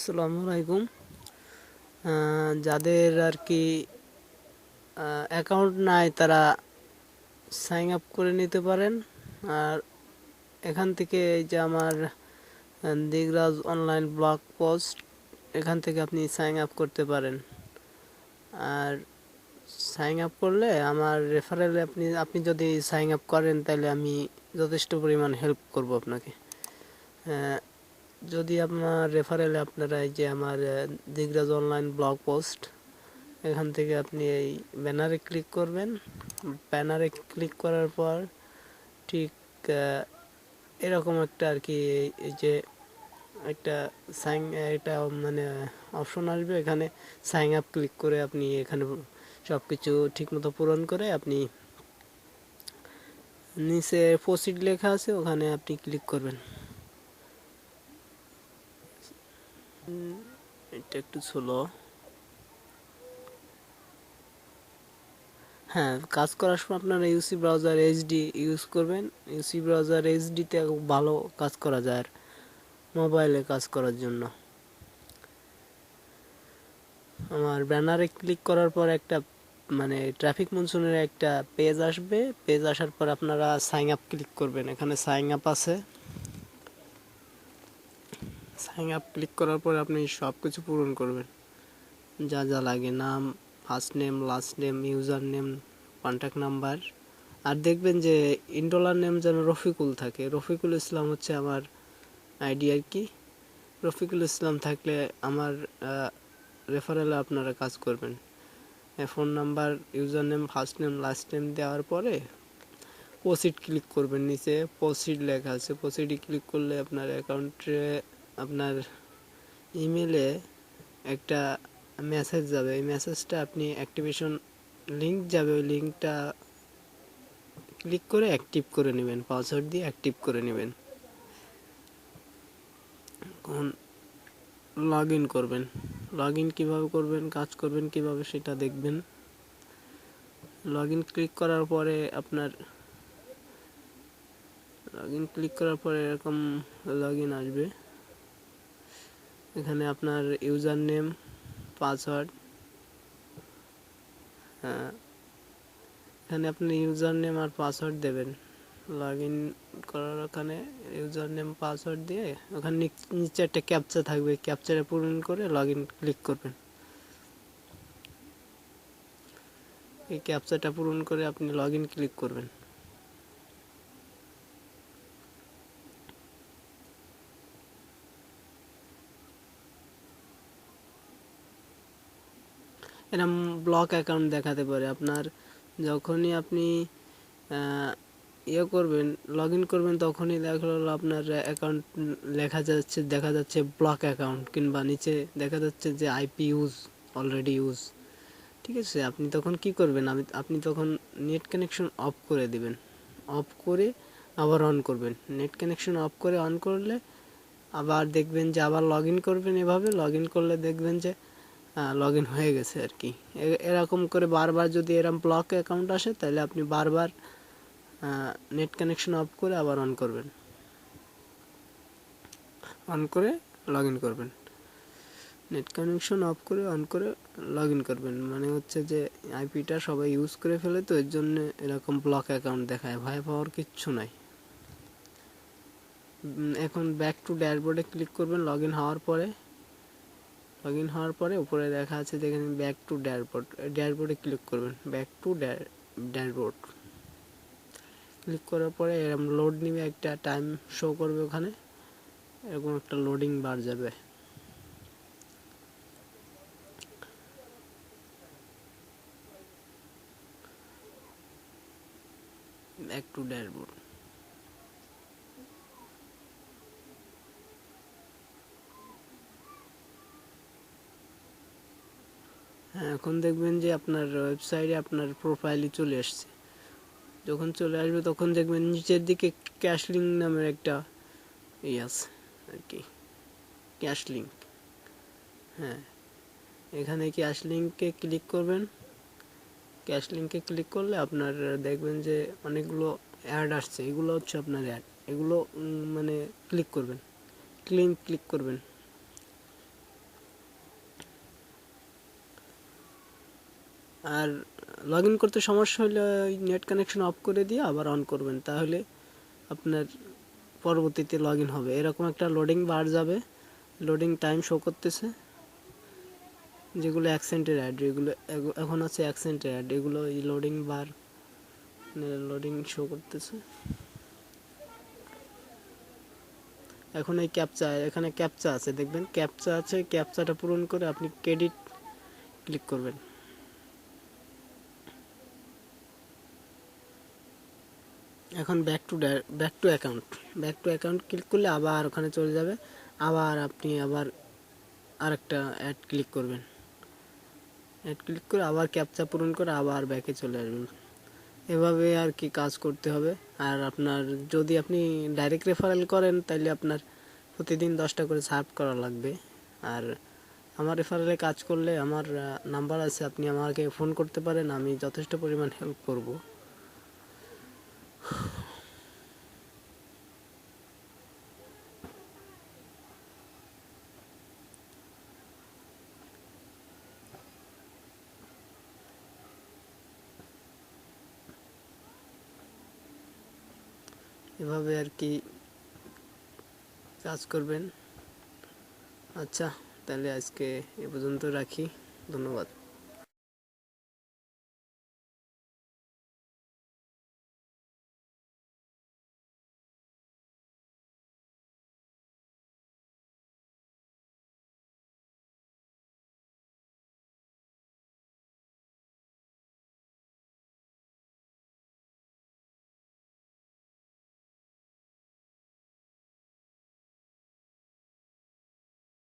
আসসালামু আলাইকুম। যাদের আর কি অ্যাকাউন্ট নাই তারা সাইন আপ করে নিতে পারেন। আর এখান থেকে এই যে আমার দিগরাজ অনলাইন ব্লগ পোস্ট এখান থেকে আপনি সাইন আপ করতে পারেন। আর সাইন আপ করলে আমার রেফারেলে আপনি আপনি যদি সাইন আপ করেন তাহলে আমি যথেষ্ট পরিমাণ হেল্প করব আপনাকে। যদি আপনার রেফারেলে আপনারা এই যে আমার দিগরাজ অনলাইন ব্লগ পোস্ট এখান থেকে আপনি এই ব্যানারে ক্লিক করবেন। ব্যানারে ক্লিক করার পর ঠিক এরকম একটা আর কি এই- এই যে একটা সাইন একটা মানে অপশন আসবে। এখানে সাইন আপ ক্লিক করে আপনি এখানে সব কিছু ঠিকমতো পূরণ করে আপনি নিচে প্রসিড লেখা আছে, ওখানে আপনি ক্লিক করবেন। এটা একটু স্লো হ্যাঁ কাজ করার সময় আপনারা ইউসি ব্রাউজার এইচডি ইউজ করবেন। ইউসি ব্রাউজার এইচডিতে ভালো কাজ করা যায় মোবাইলে কাজ করার জন্য। আমার ব্যানারে ক্লিক করার পর একটা মানে ট্রাফিক মনসুনের একটা পেজ আসবে। পেজ আসার পর আপনারা সাইন আপ ক্লিক করবেন। এখানে সাইন আপ আছে। সাইন আপ ক্লিক করার পর আপনি সব কিছু পূরণ করবেন। যা যা লাগে, নাম first name last name user name contact number আর দেখবেন যে ইন্ডোলার নেম যেন রফিকুল থাকে। রফিকুল ইসলাম হচ্ছে আমার আইডি আর কি। রফিকুল ইসলাম থাকলে আমার রেফারেলে আপনারা কাজ করবেন। Phone number user name first name last name দেওয়ার পরে প্রসিড ক্লিক করবেন নিচে। প্রসিড লেখা আছে। প্রসিডে ক্লিক করলে আপনার অ্যাকাউন্টে আপনার ইমেলে একটা মেসেজ যাবে। এই মেসেজটা আপনি অ্যাক্টিভেশন লিঙ্ক যাবে, ওই লিঙ্কটা ক্লিক করে অ্যাক্টিভ করে নেবেন। পাসওয়ার্ড দিয়ে অ্যাক্টিভ করে নেবেন। এখন লগ ইন করবেন। লগ ইন কীভাবে করবেন, কাজ করবেন কীভাবে সেটা দেখবেন। লগ ইন ক্লিক করার পরে আপনার লগ ইন ক্লিক করার পরে এরকম লগ ইন আসবে। এখানে আপনার ইউজার নেম পাসওয়ার্ড হ্যাঁ এখানে আপনি ইউজার নেম আর পাসওয়ার্ড দেবেন। লগ ইন করার ওখানে ইউজার নেম পাসওয়ার্ড দিয়ে ওখানে নিচে একটা ক্যাপচা থাকবে, ক্যাপচারে পূরণ করে লগ ইন ক্লিক করবেন। এই ক্যাপচাটা পূরণ করে আপনি লগ ইন ক্লিক করবেন। এরকম ব্লক অ্যাকাউন্ট দেখাতে পারে। আপনার যখনই আপনি ইয়ে করবেন লগ ইন করবেন, তখনই দেখা হলো আপনার অ্যাকাউন্ট লেখা যাচ্ছে, দেখা যাচ্ছে ব্লক অ্যাকাউন্ট কিংবা নিচে দেখা যাচ্ছে যে আইপি ইউজ অলরেডি ইউজ ঠিক আছে, আপনি তখন কি করবেন? আমি, আপনি তখন নেট কানেকশন অফ করে দিবেন। অফ করে আবার অন করবেন। নেট কানেকশন অফ করে অন করলে আবার দেখবেন যে আবার লগ ইন করবেন এভাবে। লগ ইন করলে দেখবেন যে লগ ইন হয়ে গেছে আর কি এরকম করে বারবার যদি এরকম ব্লক অ্যাকাউন্ট আসে, তাহলে আপনি বারবার নেট কানেকশন অফ করে আবার অন করবেন। অন করে লগ ইন করবেন। নেট কানেকশন অফ করে অন করে লগ ইন করবেন। মানে হচ্ছে যে আইপিটা সবাই ইউজ করে ফেলে তো, এর জন্য এরকম ব্লক অ্যাকাউন্ট দেখায়। ভয় পাওয়ার কিচ্ছু নাই। এখন ব্যাক টু ড্যাশবোর্ডে ক্লিক করবেন লগ ইন হওয়ার পরে। লগ ইন হওয়ার পরে উপরে দেখা আছে দেখেন ব্যাক টু ড্যাশবোর্ড ড্যাশবোর্ডে ক্লিক করবেন। ব্যাক টু ড্যাশবোর্ড ক্লিক করার পরে এরকম লোড নিবে, একটা টাইম শো করবে ওখানে। এরকম একটা লোডিং বার যাবে। ব্যাক টু ড্যাশবোর্ড এখন দেখবেন যে আপনার ওয়েবসাইটে আপনার প্রোফাইলই চলে আসছে। যখন চলে আসবে তখন দেখবেন নিচের দিকে ক্যাশ লিঙ্ক নামের একটা ই আছে আর কি ক্যাশ লিঙ্ক হ্যাঁ এখানে ক্যাশ লিঙ্কে ক্লিক করবেন। ক্যাশ লিঙ্কে ক্লিক করলে আপনার দেখবেন যে অনেকগুলো অ্যাড আসছে। এগুলো হচ্ছে আপনার অ্যাড এগুলো মানে ক্লিক করবেন। ক্লিন ক্লিক করবেন। আর লগ ইন করতে সমস্যা হলে ওই নেট কানেকশন অফ করে দিয়ে আবার অন করবেন, তাহলে আপনার পরবর্তীতে লগ ইন হবে। এরকম একটা লোডিং বার যাবে লোডিং টাইম শো করতেছে। যেগুলো অ্যাকসেন্টের অ্যাড এগুলো এগু- এখন আছে অ্যাকসেন্টের অ্যাড এগুলো এই লোডিং বার লোডিং শো করতেছে। এখন এই ক্যাপচা এখানে ক্যাপচা আছে, দেখবেন? ক্যাপচা আছে ক্যাপচাটা পূরণ করে আপনি ক্রেডিট ক্লিক করবেন। এখন back to back to account back to account click করলে আবার ওখানে চলে যাবে। আবার আপনি আবার আরেকটা অ্যাড ক্লিক করবেন। অ্যাড ক্লিক করে আবার ক্যাপচা পূরণ করে আবার ব্যাকে চলে আসবেন। এভাবে আর কি কাজ করতে হবে। আর আপনার যদি আপনি ডাইরেক্ট রেফারেল করেন তাহলে আপনার প্রতিদিন দশটা করে সার্ভ করা লাগবে। আর আমার রেফারেলে কাজ করলে আমার নাম্বার আছে, আপনি আমাকে ফোন করতে পারেন, আমি যথেষ্ট পরিমাণ হেল্প করব। এভাবে আর কি কাজ করবেন। আচ্ছা তাহলে আজকে এ পর্যন্ত রাখি। ধন্যবাদ।